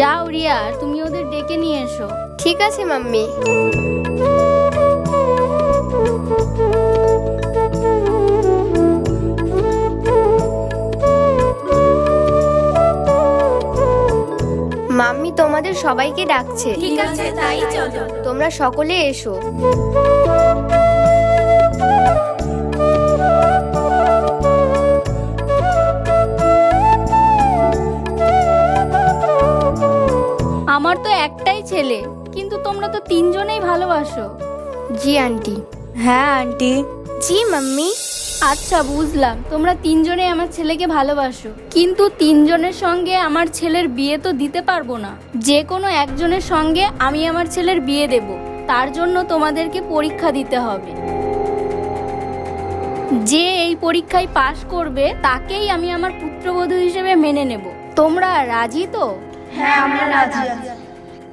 যাও রিয়া তুমি ওদের ডেকে নিয়ে এসো। ঠিক আছে মাম্মি। মাম্মি তোমাদের সবাইকে ডাকছে। ঠিক আছে তাই চলো। তোমরা সকলে এসো। ছেলে কিন্তু তোমরা তো তিনজনেই ভালোবাসো। জি আন্টি। হ্যাঁ আন্টি। জি মাম্মি। আচ্ছা বুঝলাম। তোমরা তিনজনে আমার ছেলেকে ভালোবাসো। কিন্তু তিনজনের সঙ্গে আমার ছেলের বিয়ে তো দিতে পারব না। যে কোনো একজনের সঙ্গে আমি আমার ছেলের বিয়ে দেব। তার জন্য তোমাদেরকে পরীক্ষা দিতে হবে। যে এই পরীক্ষায় পাশ করবে তাকেই আমি আমার পুত্রবধূ হিসেবে মেনে নেব। তোমরা রাজি তো?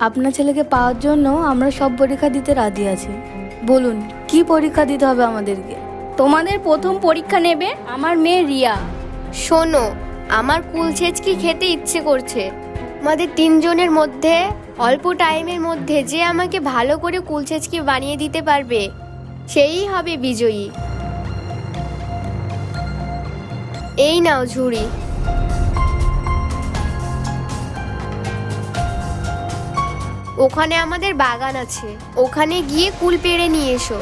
আপনার ছেলেকে পাওয়ার জন্য আমরা সব পরীক্ষা দিতে রাজি আছি। বলুন কি পরীক্ষা দিতে হবে আমাদেরকে? তোমাদের প্রথম পরীক্ষা নেবে আমার মেয়ে রিয়া। শোনো আমার কুলছেচকি খেতে ইচ্ছে করছে। আমাদের তিনজনের মধ্যে অল্প টাইমের মধ্যে যে আমাকে ভালো করে কুলছেচকি বানিয়ে দিতে পারবে সেই হবে বিজয়ী। এই নাও ঝুড়ি। ওখানে আমাদের বাগান আছে। ওখানে গিয়ে কুল পেড়ে নিয়ে এসো।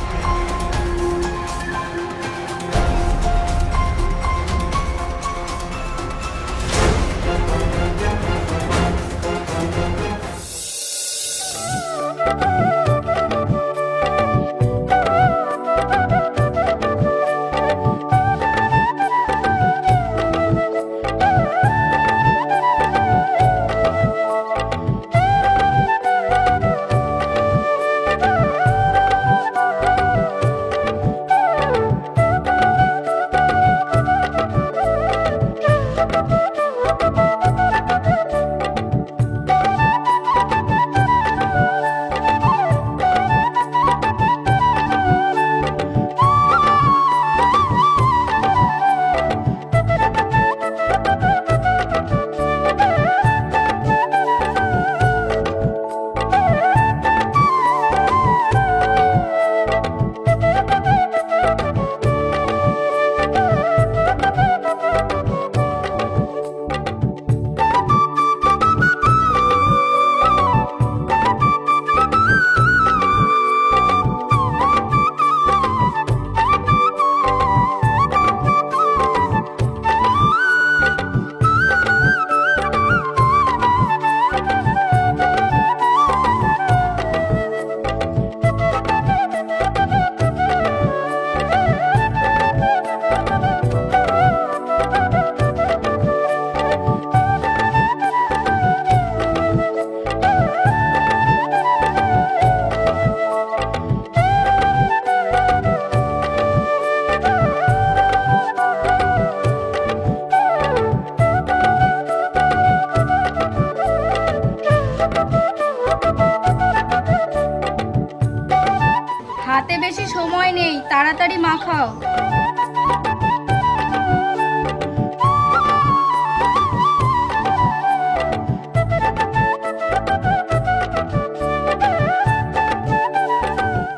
তাড়াতাড়ি মাখাও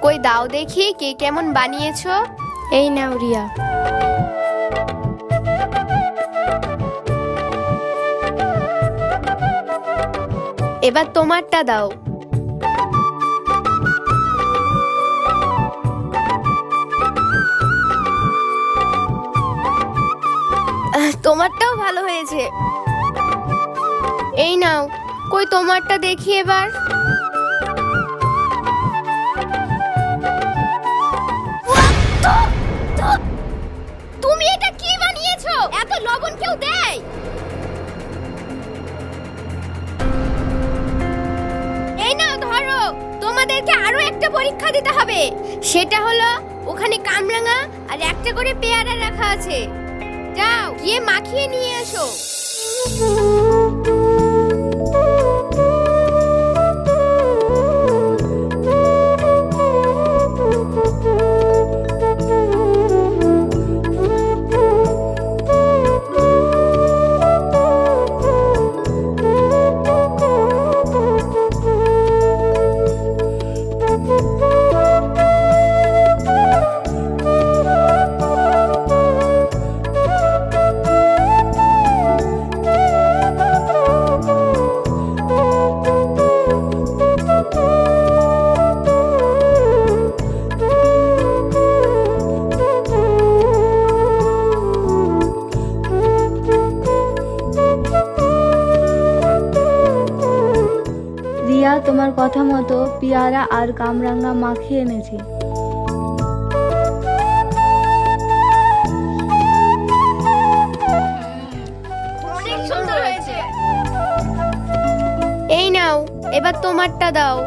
কই দাও দেখি কে কেমন বানিয়েছো? এই নাও রিয়া। এবার তোমারটা দাও। তোমারটাও ভালো হয়েছে। এই নাও, কই তোমারটা দেখি এবার। তুমি এটা কি বানিয়েছো? এত লবণ কেউ দেয়? এই নাও, ধরো, তোমাদেরকে আরও একটা পরীক্ষা দিতে হবে। সেটা হলো, ওখানে কামরাঙা আর একটা করে পেয়ারা রাখা আছে। যাও গিয়ে মাখিয়ে নিয়ে এসো। তোমার কথা মতো পেয়ারা আর কামরাঙ্গা মাখিয়ে এনেছি। এই নাও, এবার তোমারটা দাও।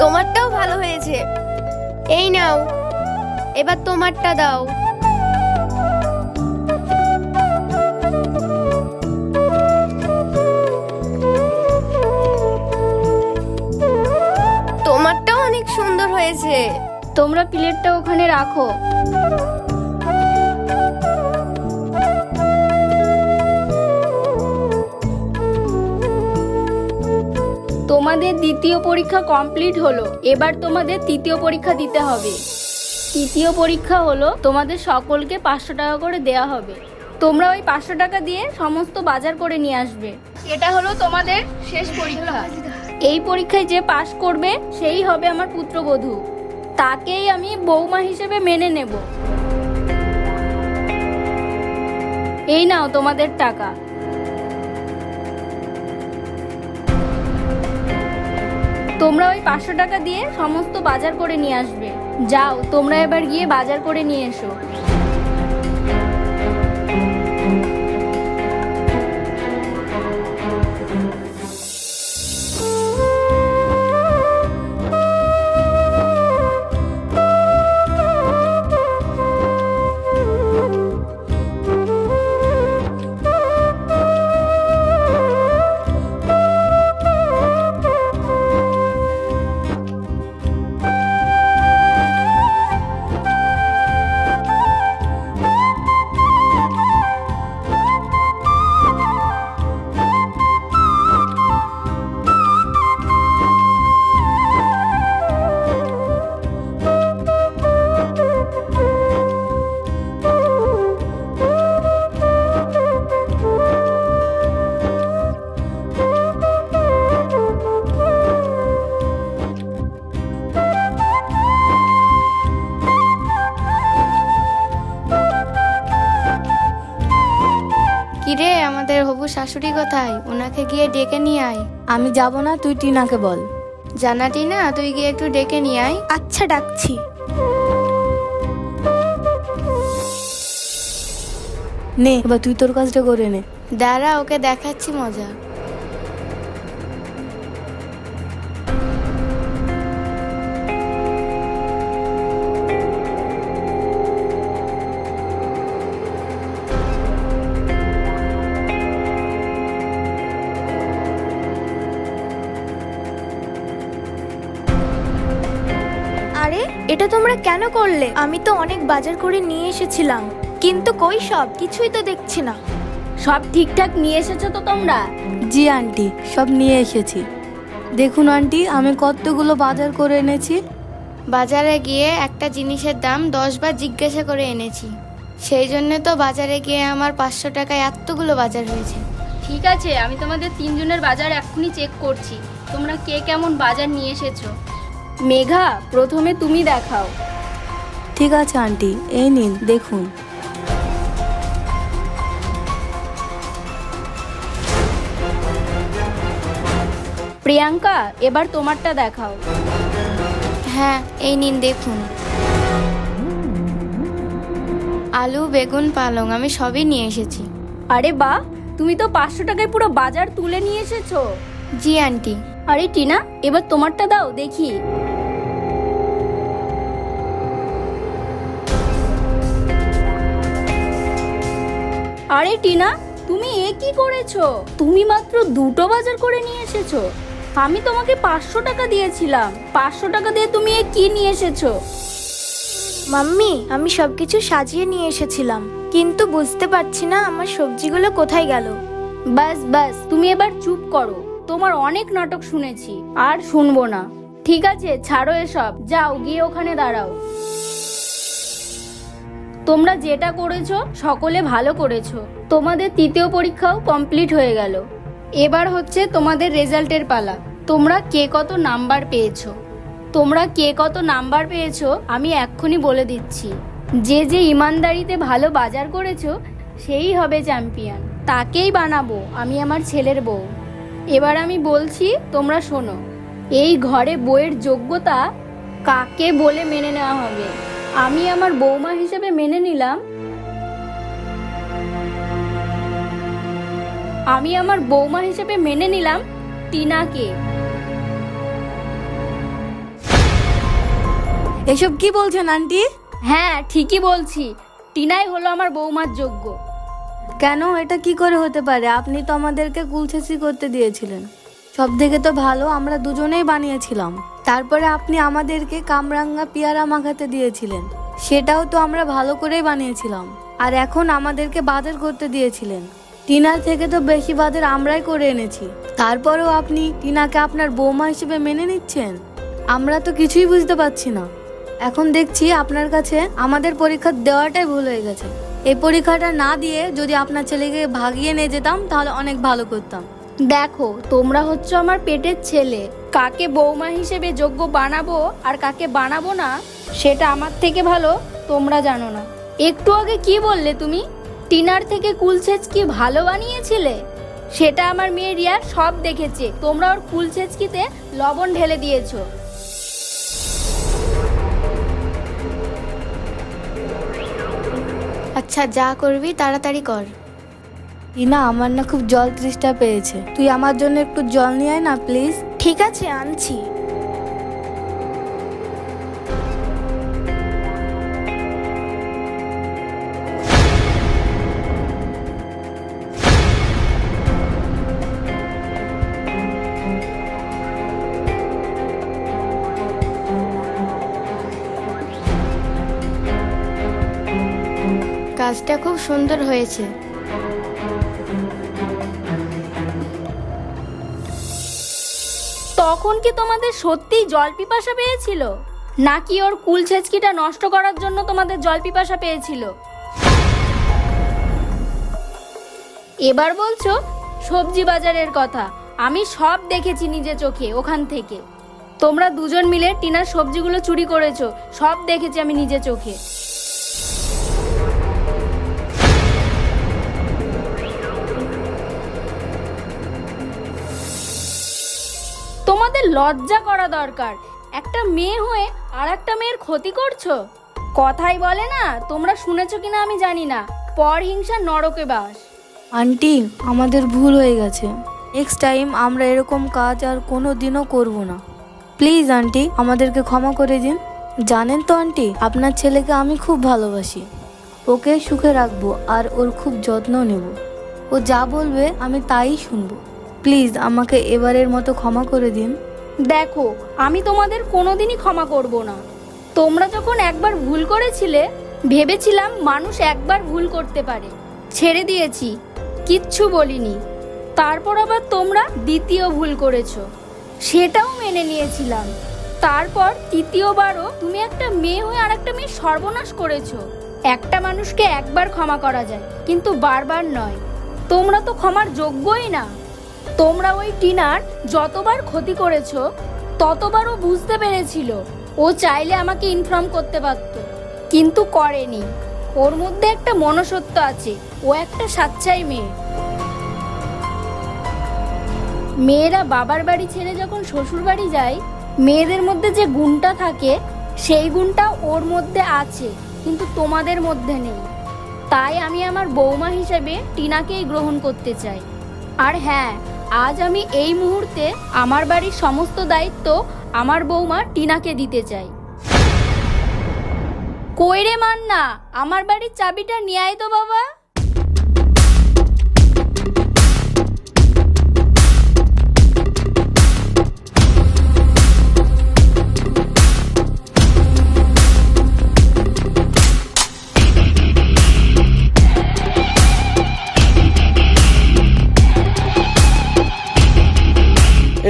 তোমারটাও ভালো হয়েছে। এই নাও, এবার তোমারটা দাও। সুন্দর হয়েছে। তোমরা প্লেটটা ওখানে রাখো। তোমাদের দ্বিতীয় পরীক্ষা কমপ্লিট হলো। এবার তোমাদের তৃতীয় পরীক্ষা দিতে হবে। তৃতীয় পরীক্ষা হলো, তোমাদের সকলকে পাঁচশো টাকা করে দেয়া হবে। তোমরা ওই পাঁচশো টাকা দিয়ে সমস্ত বাজার করে নিয়ে আসবে। এটা হলো তোমাদের শেষ পরীক্ষা। এই পরীক্ষায় যে পাশ করবে, সেই হবে আমার পুত্রবধূ। তাকেই আমি বৌমা হিসেবে মেনে নেব। এই নাও তোমাদের টাকা। তোমরা ওই পাঁচশো টাকা দিয়ে সমস্ত বাজার করে নিয়ে আসবে। যাও, তোমরা এবার গিয়ে বাজার করে নিয়ে এসো। আমাদের হবু শাশুড়ি কোথায়? ওনাকে গিয়ে ডেকে নিয়ে আয়। আমি যাব না তুই টিনাকে বল। জানা টিনা তুই গিয়ে একটু ডেকে নিয়ে আয়। আচ্ছা ডাকছি। নে এবার তুই তোর কাজটা করে নে। দাঁড়া ওকে দেখাচ্ছি মজা। এটা তোমরা কেন করলে? আমি তো অনেক বাজার করে নিয়ে এসেছিলাম। কিন্তু কই সব? কিছুই তো দেখছি না। সব ঠিকঠাক নিয়ে এসেছ তো তোমরা? জি আন্টি সব নিয়ে এসেছি। দেখুন আন্টি আমি কতগুলো বাজার করে এনেছি। বাজারে গিয়ে একটা জিনিসের দাম দশ বার জিজ্ঞাসা করে এনেছি। সেই জন্য তো বাজারে গিয়ে আমার পাঁচশো টাকায় এতগুলো বাজার হয়েছে। ঠিক আছে আমি তোমাদের তিনজনের বাজার এক্ষুনি চেক করছি। তোমরা কে কেমন বাজার নিয়ে এসেছ? মেঘা প্রথমে তুমি দেখাও। ঠিক আছে আন্টি এই নিন দেখুন। প্রিয়াঙ্কা এবার তোমারটা দেখাও। হ্যাঁ এই নিন দেখুন। আলু বেগুন পালং আমি সবই নিয়ে এসেছি। আরে বা তুমি তো পাঁচশো টাকায় পুরো বাজার তুলে নিয়ে এসেছ। জি আন্টি। আরে টিনা এবার তোমারটা দাও দেখি। আরে টিনা তুমি এ কি করেছ? তুমি মাত্র দুটো বাজার করে নিয়ে এসেছ। আমি তোমাকে পাঁচশো টাকা দিয়েছিলাম। পাঁচশো টাকা দিয়ে তুমি এ কি নিয়ে এসেছ? মাম্মি আমি সবকিছু সাজিয়ে নিয়ে এসেছিলাম। কিন্তু বুঝতে পারছি না আমার সবজিগুলো কোথায় গেল। বাস বাস তুমি এবার চুপ করো। তোমার অনেক নাটক শুনেছি আর শুনব না। ঠিক আছে ছাড়ো এসব। যাও গিয়ে ওখানে দাঁড়াও। তোমরা যেটা করেছ, সকলে ভালো করেছ। তোমাদের তৃতীয় পরীক্ষাও কমপ্লিট হয়ে গেল। এবার হচ্ছে তোমাদের রেজাল্টের পালা। তোমরা কে কত নাম্বার পেয়েছ? তোমরা কে কত নাম্বার পেয়েছ, আমি এক্ষুনি বলে দিচ্ছি। যে যে ইমানদারিতে ভালো বাজার করেছ, সেই হবে চ্যাম্পিয়ন। তাকেই বানাবো, আমি আমার ছেলের বউ। এবার আমি বলছি, তোমরা শোনো, এই ঘরে বইয়ের যোগ্যতা কাকে বলে মেনে নেওয়া হবে? আমি আমার বৌমা হিসেবে মেনে নিলাম। আমি আমার বৌমা হিসেবে মেনে নিলাম টিনাকে। এসব কি বলছেন আন্টি? হ্যাঁ ঠিকই বলছি। টিনাই হলো আমার বৌমার যোগ্য। কেন? এটা কি করে হতে পারে? আপনি তো আমাদেরকে কুলছেসি করতে দিয়েছিলেন। সব থেকে তো ভালো আমরা দুজনেই বানিয়েছিলাম। তারপরে আপনি আমাদেরকে কামরাঙ্গা পেয়ারা মাখাতে দিয়েছিলেন। সেটাও তো আমরা ভালো করেই বানিয়েছিলাম। আর এখন আমাদেরকে বাজার করতে দিয়েছিলেন। টিনার থেকে তো বেশি বাজার আমরাই করে এনেছি। তারপরেও আপনি টিনাকে আপনার বৌমা হিসেবে মেনে নিচ্ছেন? আমরা তো কিছুই বুঝতে পারছি না। এখন দেখছি আপনার কাছে আমাদের পরীক্ষা দেওয়াটাই ভুল হয়ে গেছে। এই পরীক্ষাটা না দিয়ে যদি আপনার ছেলেকে ভাগিয়ে নিয়ে যেতাম, তাহলে অনেক ভালো করতাম। দেখো, তোমরা হচ্ছে আমার পেটের ছেলে। কাকে বৌমা হিসেবে যোগ্য বানাবো আর কাকে বানাবো না, সেটা আমার থেকে ভালো, তোমরা জানো না। একটু আগে কি বললে তুমি? টিনার থেকে কুলছেচ কি ভালো বানিয়েছিলে? সেটা আমার মেয়ে রিয়া সব দেখেছে। তোমরা ওর কুলছেচকিতে লবণ ঢেলে দিয়েছ। আচ্ছা যা করবি তাড়াতাড়ি কর। টিনা, আমার না খুব জল তৃষ্ঠা পেয়েছে। তুই আমার জন্য একটু জল নিয়ে আয় না, প্লিজ। ঠিক আছে আনছি। কাজটা খুব সুন্দর হয়েছে। তখন কি তোমাদের সত্যিই জল পিপাসা পেয়েছিল? নাকি ওর কুল ছেচকিটা নষ্ট করার জন্য তোমাদের জল পিপাসা পেয়েছিল? এবার বলছো, সবজি বাজারের কথা। আমি সব দেখেছি নিজে চোখে, ওখান থেকে। তোমরা দুজন মিলে টিনার সবজিগুলো চুরি করেছ, সব দেখেছি আমি নিজে চোখে। লজ্জা করা দরকার। একটা মেয়ে হয়ে আর একটা মেয়ের ক্ষতি করছ? কথাই বলে না, তোমরা শুনেছো কিনা আমি জানি না। পর হিংসা নরকে বাস। আন্টি, আমাদের ভুল হয়ে গেছে। নেক্সট টাইম আমরা এরকম কাজ আর কোনো দিনও করব না। প্লিজ আন্টি, আমাদেরকে ক্ষমা করে দিন। জানেন তো আন্টি, আপনার ছেলেকে আমি খুব ভালোবাসি। ওকে সুখে রাখব আর ওর খুব যত্ন নেব। ও যা বলবে আমি তাই শুনব। প্লিজ আমাকে এবারের মতো ক্ষমা করে দিন। দেখো, আমি তোমাদের কোনোদিনই ক্ষমা করব না। তোমরা যখন একবার ভুল করেছিলে, ভেবেছিলাম মানুষ একবার ভুল করতে পারে। ছেড়ে দিয়েছি, কিচ্ছু বলিনি। তারপর আবার তোমরা দ্বিতীয় ভুল করেছ। সেটাও মেনে নিয়েছিলাম। তারপর তৃতীয়বারও তুমি একটা মেয়ে হয়ে আর একটা মেয়ে সর্বনাশ করেছ। একটা মানুষকে একবার ক্ষমা করা যায়, কিন্তু বারবার নয়। তোমরা তো ক্ষমার যোগ্যই না। তোমরা ওই টিনার যতবার ক্ষতি করেছ ততবার ও বুঝতে পেরেছিল। ও চাইলে আমাকে ইনফর্ম করতে পারত। কিন্তু করেনি। ওর মধ্যে একটা মনসত্ব আছে। ও একটা সাচ্চাই মেয়ে। মেয়েরা বাবার বাড়ি ছেড়ে যখন শ্বশুর বাড়ি যায়, মেয়েদের মধ্যে যে গুণটা থাকে, সেই গুণটা ওর মধ্যে আছে, কিন্তু তোমাদের মধ্যে নেই। তাই আমি আমার বৌমা হিসেবে টিনাকেই গ্রহণ করতে চাই। আর হ্যাঁ আজ আমি এই মুহূর্তে আমার বাড়ির সমস্ত দায়িত্ব আমার বৌমা টিনাকে দিতে চাই। কইরে মান না আমার বাড়ির চাবিটা নিয়ে তো বাবা।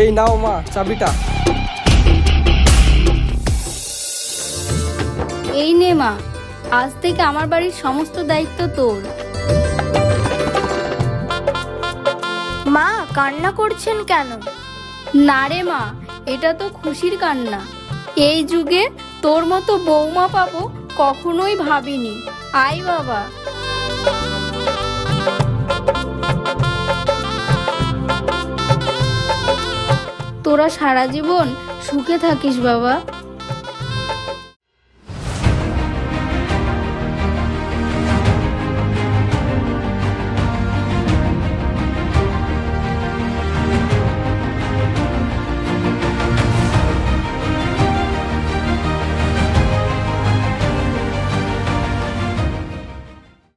এই নাও মা চাবিটা। এই নে মা আজ থেকে আমার বাড়ির সমস্ত দায়িত্ব তোর। মা কান্না করছেন কেন? না রে মা এটা তো খুশির কান্না। এই যুগে তোর মতো বৌমা পাবো কখনোই ভাবিনি। আয় বাবা। তোরা সারা জীবন সুখে থাকিস বাবা।